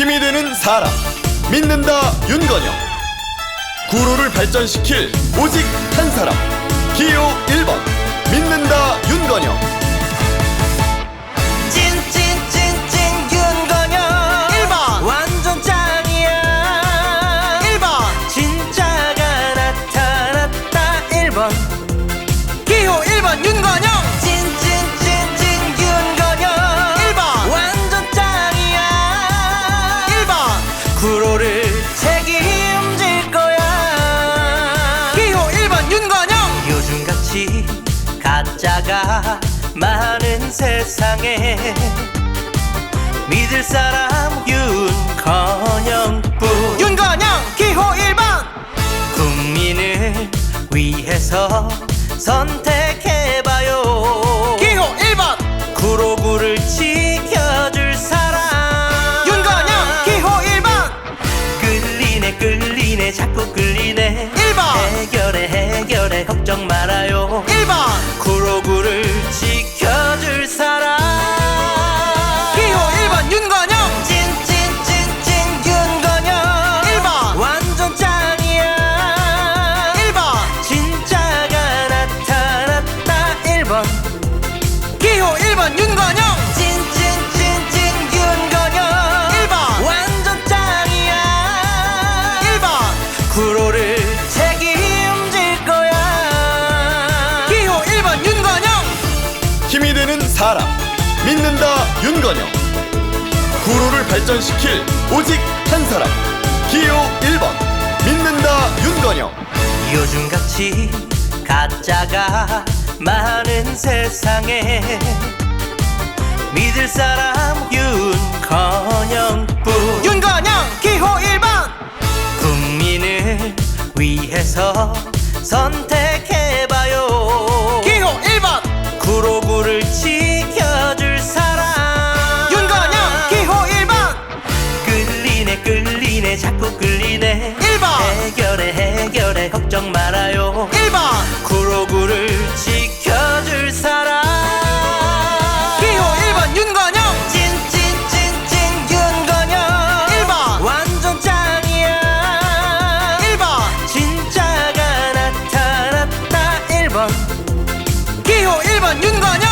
힘이 되는 사람. 믿는다 윤건영. 구로를 발전시킬 오직 한 사람. 기호 1번. 믿는다 윤건영 가짜가 많은 세상에 믿을 사람 윤건영뿐. 윤건영 기호 1번. 국민을 위해서 선택해봐요. 기호 1번. 구로구를 지켜줄 사람. 윤건영 기호 1번. 끌리네 끌리네 자꾸 끌리네. 1번. 해결해 해결해 걱정 말아요. 1번 구 사람 믿는다 윤건영. 구로를 발전시킬 오직 한 사람 기호 1번 믿는다 윤건영. 요즘같이 가짜가 많은 세상에 믿을 사람 윤건영뿐. 윤건영 기호 1번. 국민을 위해서 선택 때문에 자꾸 끌리네? 1번. 해결해 해결해. 걱정 말아요. 1번. 구로구를 지켜줄 사람. 기호 1번 윤건영. 찐찐찐찐 윤건영. 1번. 완전 짱이야. 1번. 진짜가 나타났다. 1번. 기호 1번 윤건영.